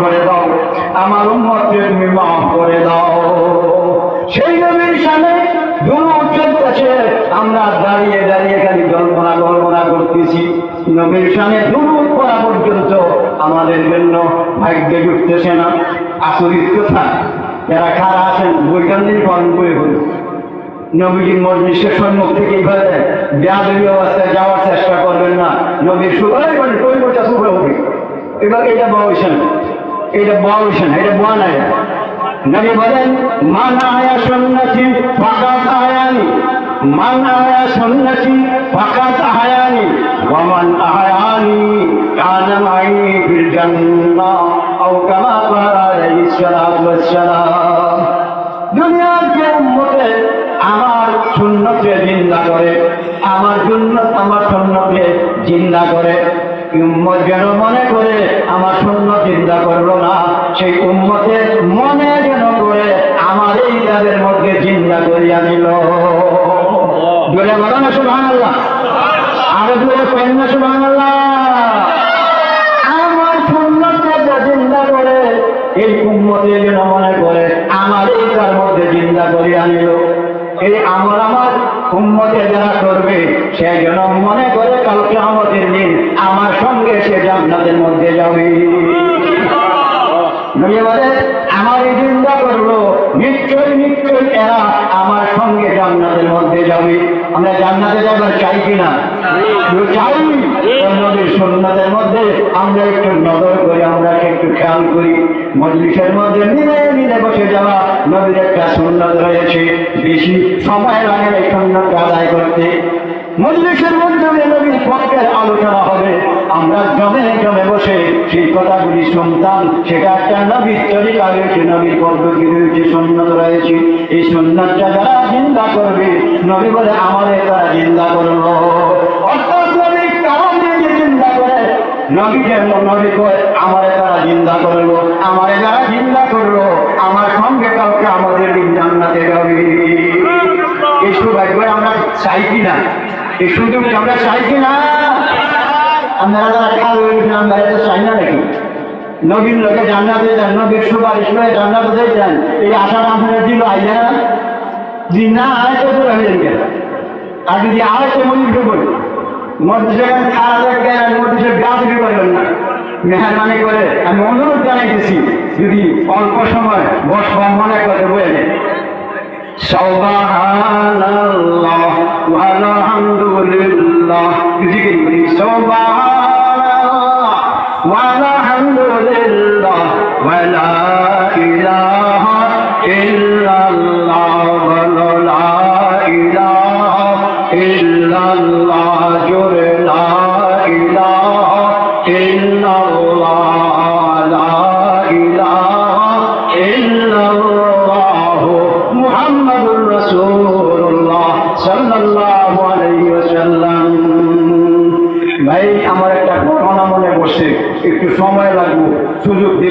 করে দাও, আমার উম্মতকে তুমি মাফ করে দাও। সেই নবীর সামনে আমরা দাঁড়িয়ে দাঁড়িয়ে খালি কল্পনা কল্পনা করতেছি। নবীর সামনে দুরূদ পড়া পর্যন্ত আমাদের জন্য ভাগ্যে জুটতেছে না। আসরিত কথা, যারা খারা আছেন, বৈজ্ঞানিক পালন করে হল নবীজির মজলিসের সম্মুখ থেকে এইভাবে ব্যাধবী অবস্থায় যাওয়ার চেষ্টা করবেন না। নবীর সুবাই মানে কই বলটা শুভ হবে। এবার এটা বয়স না। এটা বয়স না এটা বয়া নাই নবী বলেন, মান আয়া সুন্নতি ফাকাত আয়ানি, মান আয়া সুন্নতি ফাকাত আয়ানি, ওয়া মান আয়ানি কানা মাই ফিল জান্নাহ, আও কামা ক্বালা আলাইহিস সালাতু ওয়াস সালাম দুনিয়ার যে উম্মতে আমার সুন্নতকে জিন্দা করে, আমার সুন্নত, আমার জিন্দা করে যেন মনে করে করল না। সেই উম্মতের মনে যেন করে আমার এই তাদের মধ্যে চিন্তা করিয়া আল্লাহ আরও আমার চিন্তা করে, এই উম্মতে যেন মনে করে আমার এই তার মধ্যে চিন্তা করিয়া নিল এই আমল আমার উম্মতে যারা করবে, সে যেন মনে করে কালকে আমাদের দিন আমার সঙ্গে সে জান্নাতের মধ্যে যাবে। বলে আমার এই চিন্তা করল। নিশ্চয়ই নিশ্চয়ই এরা আমার সঙ্গে জান্নাতের মধ্যে যাবে। আমরা জান্নাতে যাবার চাই কিনা? চাই। নদীর সন্ন্যতের মধ্যে আমরা একটু নজর করি আমরা একটু খেয়াল করি। মজলিসের মধ্যে মিলে মিলে বসে যাওয়া নদীর একটা সুন্নত রয়েছে। বেশি সময় লাগে এই সুন্নতকে আদায় করতে। মজলিসের মধ্যে নবীর পক্ষের আলোচনা হবে। আমরা জমে জমে বসে সেই কথাগুলি শুনতাম। সেটা একটা নবীর তরিকা, রয়েছে নবীর পদ্ধতি, রয়েছে সন্ন্যত রয়েছে। এই সন্ন্যতটা যারা চিন্তা করবে, নবী বলে, আমাদের তারা চিন্তা করল। অর্থাৎ করে, নবী নবী তারা চিন্তা করল। আমারে যারা চিন্তা করল, আমার সঙ্গে কাউকে আমাদের জান্নাতে যাবে। এই আমরা চাই কিনা? এই আমরা চাই কিনা? আমরা যারা করেছিলাম আমরা এটা চাই না নাকি? নবীন লোকে জান্নাতে যান, নবীর সুপারিশ করে জান্নাতে যান। এই আশাটা আপনারা দিল আইয়া। না দিন না আড়াইতে পুরো হয়ে যাবে। আর যদি আড়াইতে মজুর বলি। মধ্যে খারাপ লাগে মধ্যে ব্যাস করবেন না মেহরবানি করে আমি অনুরোধ যদি অল্প সময় বস মনে করে বলে নেন করি সুবহানাল্লাহ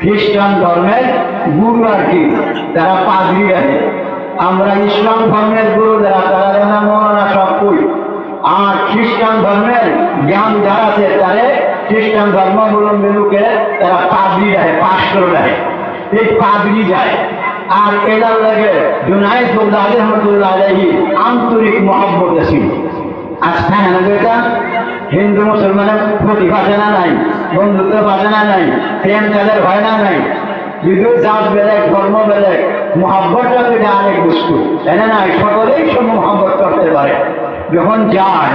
খ্রিস্টান ধর্মের গুরু আর কি তারা পাদ্রী আছে আমরা ইসলাম ধর্মের গুরু, যারা তারা যেন মৌলানা সব কই আর খ্রিস্টান ধর্মের জ্ঞান যারা আছে তারে খ্রিস্টান ধর্মাবলম্বী লোকে তারা পাদ্রী রাখে পাস্টর রাখে এই পাদ্রী যায় আর এটার লাগে জুনাইদ বগদাদি রহমতুল্লাহ আলাইহি আন্তরিক মহব্বত ছিল আস্থা বেটা। হিন্দু মুসলমানের প্রতি বাজানা নাই, বন্ধুত্ব বাজানা নাই, প্রেম তাদের ভয় না নাই। যদিও জাত বেলেগ ধর্ম বেলেগ মহাব্বতটা তো এটা আরেক বস্তু, তাই না নাই? সকলেই সব মহাব্বত করতে পারে। যখন যায়,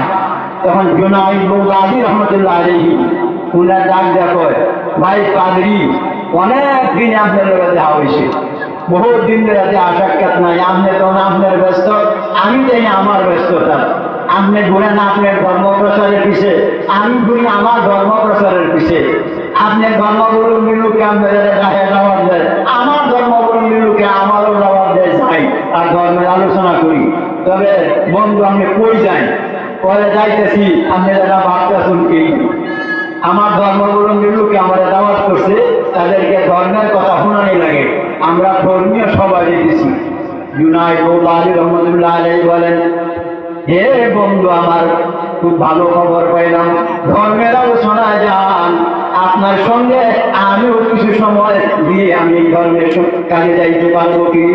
তখন জুনাইদ বগদাদি রহমতুল্লাহ আলাইহি, উনার ডাক দেখো, ভাই পাদরি অনেক দিন আপনার দেখা হয়েছে। বহুত দিন ধরে যে আসাক্ষাৎ নাই, আপনি তখন আপনার ব্যস্ত, আমি জানি আমার ব্যস্ততা। আপনি না আপনার ধর্ম প্রচারের পিছে। আমি ঘুরি আমার ধর্ম প্রচারের পিছে। আপনি ধর্মগুরু মিলুকে আমাদের গায়ে দাওয়াত দেয়, আমার ধর্মগুরু মিলুকে আমারও জবাব দেয় যাই আর ধর্মের আলোচনা করি। তবে বন্ধু, আমি কই যাই? পরে যাইতেছি, আপনি যারা বার্তা শুনকেই আমার ধর্মগুরু মিলুকে আমাদের দাওয়াত করছে, তাদেরকে ধর্মের কথা শোনানি লাগে। আমরা ধর্মীয় সবাই দিছি জুনাই বৌলা আলী বলেন হে বন্ধু আমার, খুব ভালো খবর পাইলাম। ধর্মের আলোচনা যান। আপনার সঙ্গে আমিও কিছু সময় দিয়ে আমি ধর্মের কাজে যাইতে পারব কি?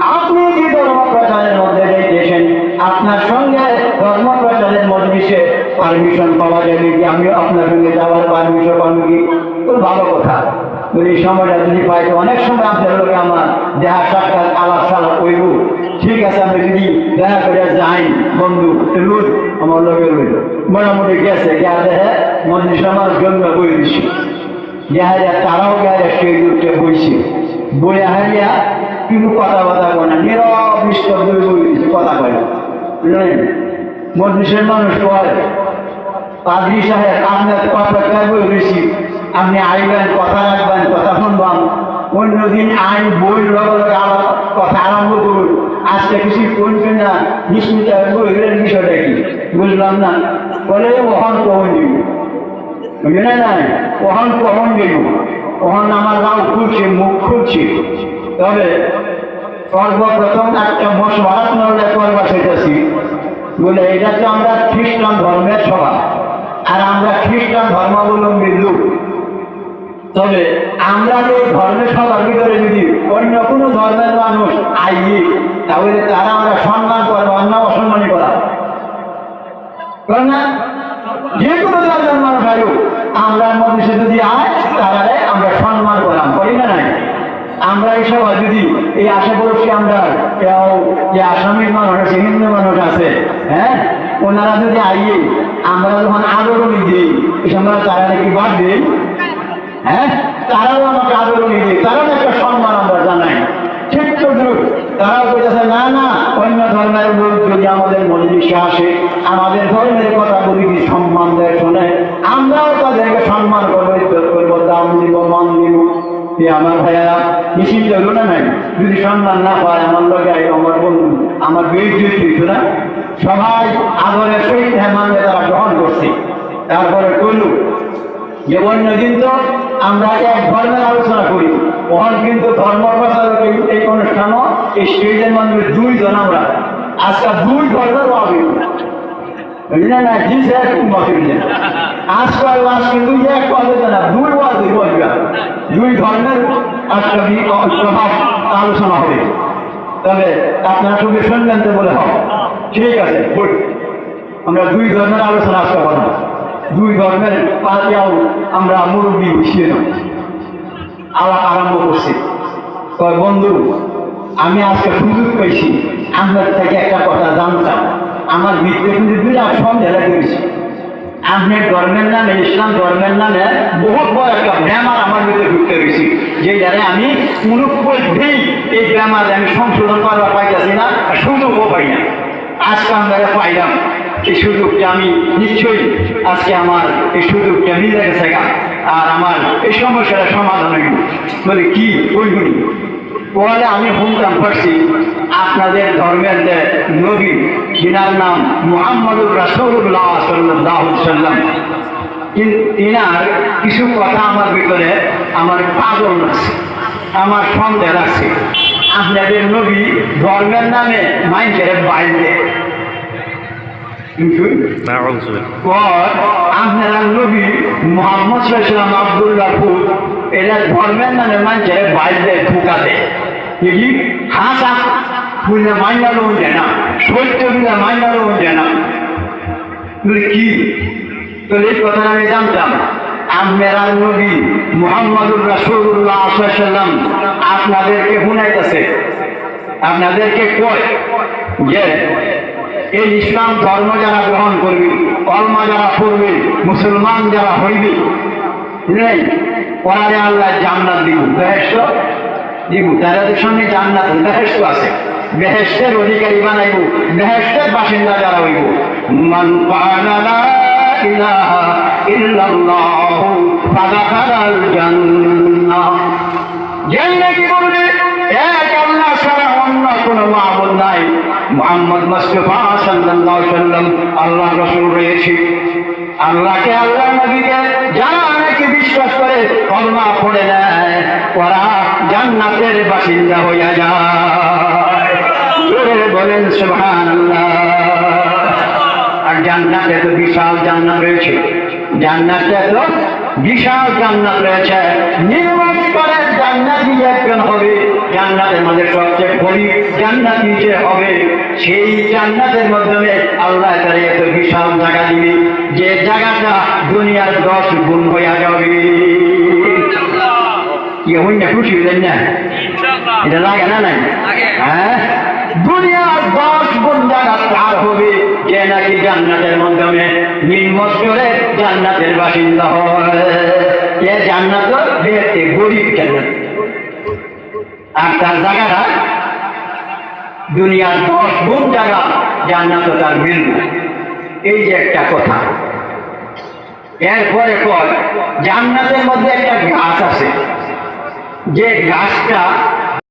আপনি কি ধর্ম প্রচারের মধ্যে যাইতেছেন? আপনার সঙ্গে ধর্ম প্রচারের মজলিসে পারমিশন পাওয়া যাবে কি? আমি আপনার সঙ্গে যাওয়ার পারমিশন পাবো কি? খুব ভালো কথা। এই সময়টা যদি পাই অনেক সময় আপনার লোকে আমার দেহা সাক্ষাৎ আলাপ সালাপ কইব ঠিক আছে আমি যদি দেখা করে যাই, বন্ধু লুট আমার লোকে লইল মোটামুটি গেছে, গিয়া দেখে মন্দির আমার জন্য বই দিছি। গেহারিয়া তারাও গেহারিয়া সেই উঠে বইছে। বই হারিয়া কিন্তু কথা কথা না, নীরব নিস্তব্ধ বই দিছে, কথা কয়। মন্দিরের মানুষ কয় পাদ্রি সাহেব, আপনার কথা বই রয়েছি আপনি আইবেন, কথা রাখবেন, কথা শুনবাম অন্যদিন আইন বই লগে লগে আবার কথা আরম্ভ করুন। আজকে কিছু করবেন না বিস্মিত বইয়ের বিষয়টা কি? বুঝলাম না। বলে ওহন কখন দিব বুঝলেন না? ওহন কখন দিব ওহন আমার নাম খুলছে, মুখ খুলছে। তবে সর্বপ্রথম একটা মশওয়ারাত নলে করবা সেটাছি বলে এটা তো আমরা খ্রিস্টান ধর্মের সভা। আর আমরা খ্রিস্টান ধর্মাবলম্বী লোক। তবে আমরা যে ধর্মের সবার ভিতরে যদি অন্য কোনো ধর্মের মানুষ আইয়ে, তাহলে তারা আমরা সম্মান করব অন্য অসম্মানই করা। না যে কোনো ধর্মের মানুষ আয়ু আমরা মধ্যে যদি আয় তাহলে আমরা সম্মান করলাম, করি না নাই? আমরা এই সবাই যদি এই আশা করছি আমরা যে আসামের মানুষ আছে হিন্দু মানুষ আছে হ্যাঁ? ওনারা যদি আইয়ে, আমরা যখন আদরণী দিই সময় তারা নাকি বাদ দিই হ্যাঁ? তারাও আমাকে আদরণী দিই তারাও একটা সম্মান আমরা জানাই। ঠিক তো। তারাও বলতেছে, না না, অন্য ধর্মের লোক যদি আমাদের মজলিসে আসে, আমাদের ধর্মের কথা বলি কি সম্মান দেয় শোনে? আমরাও তাদেরকে সম্মান করব, ইজ্জত করব, দাম দিব, মান দিব। আমার ভাইয়ারা নিশ্চিত হলো না নাই? যদি সম্মান না পায়, আমার লোক আমার বন্ধু, আমার বেইজ্জত হইতো না? সবাই আদরের সহিত হ্যাঁ মানবে, তারা গ্রহণ করছে। তারপরে কইল যে, অন্যদিন তো আমরা এক ধর্মের আলোচনা করি। ওখান কিন্তু ধর্ম প্রচারক এই- অনুষ্ঠানও এই স্টেজের মাধ্যমে দুইজন আমরা। আজকাল দুই ধর্মের হবে আজকাল কিন্তু এক দুই দুই ধর্মের প্রভাব আলোচনা তবে বলে ঠিক আছে আমরা দুই ধর্মের আলোচনা আজকে করব। দুই ধর্মের পাতিয়াও আমরা মুরব্বী বসিয়ে দেব। আলাপ আরম্ভ করছি। কয়, বন্ধু, আমি আজকে সুযোগ পেয়েছি। আপনার থেকে একটা কথা জানতাম। আমার ভিতরে কিন্তু বিরাট সন্দেহ লেগেছে আপনার ধর্মের নামে, ইসলাম ধর্মের নামে বহুত বড় একটা ব্যামার আমার ভিতরে ঢুকতে গেছি। যে দ্বারা আমি কোনো পদ্ধেই এই ব্যামার আমি সংশোধন করবার পাইতেছি না সুযোগও পাই না। আজকে আমরা পাইলাম। এই সুযোগটা আমি নিশ্চয়ই আজকে আমার এই সুযোগটা নিজে গেছে আর আমার এই সমস্যাটা সমাধান হইল বলে, কি? বলবুনি বলে, আমি হুমকাম করছি আপনাদের ধর্মের যে নবী, যিনার নাম মোহাম্মদ রাসৌল্লাহ ইনার কিছু কথা আমার ভিতরে আমার পাগল আছে আমার সন্দেহ আছে আপনাদের নবী ধর্মের নামে মাইন্ডের বাইরে আপনারা নবী মোহাম্মদ সাল্লাম আব্দুল্লাহ ফুল এরা ধর্মের নামে মানুষের বাইরে ঢুকা দেয়। কি হাসা। বুঝলে মাইনারও যায় না। সত্য বুঝলে মাইনারও যায় না। বলে কি? তো এই আমি জানতাম। আপনারা নবী মোহাম্মদুর রাসূলুল্লাহ সাল্লাম আপনাদেরকে শুনাইতেছে আপনাদেরকে কয়? যে এই ইসলাম ধর্ম যারা গ্রহণ করবি কলমা যারা পড়বে মুসলমান যারা হইবে ওরারে আল্লাহ জান্নাত দিব। বেহেস্ত দিব। তাদের সঙ্গে জান্নাত বেহেস্ত আছে। বেহেস্তের অধিকারী বানাইব। বেহেস্তের বাসিন্দা যারা হইব। মান ক্বালা লা ইলাহা ইল্লাল্লাহু ফাদাখালাল জান্নাহ। যে বলবে এক আল্লাহ ছাড়া অন্য কোনো মাহবুদ নাই। মোহাম্মদ মুস্তফা সাল্লাল্লাহু আলাইহি সাল্লাম আল্লাহ রাসূল রয়েছে। আল্লাহকে আল্লাহ নবীকে যারা নাকি বিশ্বাস করে কলমা পড়ে নেয়। ওরা জান্নাতের বাসিন্দা হইয়া যায়। বলেন, সুবহানাল্লাহ। আর জান্নাতে তো বিশাল জান্নাত রয়েছে। জান্নাতে তো বিশাল জান্নাত রয়েছে। নির্মাণ করে জান্নাতি একজন হবে। জান্নাতের মধ্যে সবচেয়ে গরিব জান্নাতি যে হবে সেই জান্নাতের মাধ্যমে আল্লাহ তারা এত বিশাল জায়গা দিবে। যে জায়গাটা দুনিয়ার দশ গুণ হইয়া যাবে। কি হই না খুশি হইলেন না? এটা লাগে না নাই? হ্যাঁ? দুনিয়ার দশ গুণ জায়গা পার হবে। যে নাকি জান্নাতের মাধ্যমে? করে জান্নাতের বাসিন্দা হয়। এ জান্নাত দেখতে গরিব জান্নাত। আর তার জায়গাটা দুনিয়ার দশ গুণ জায়গা, জান্নাত তার মিল এই যে একটা কথা। এরপরে পর জান্নাতের মধ্যে একটা গাছ আছে। যে গাছটা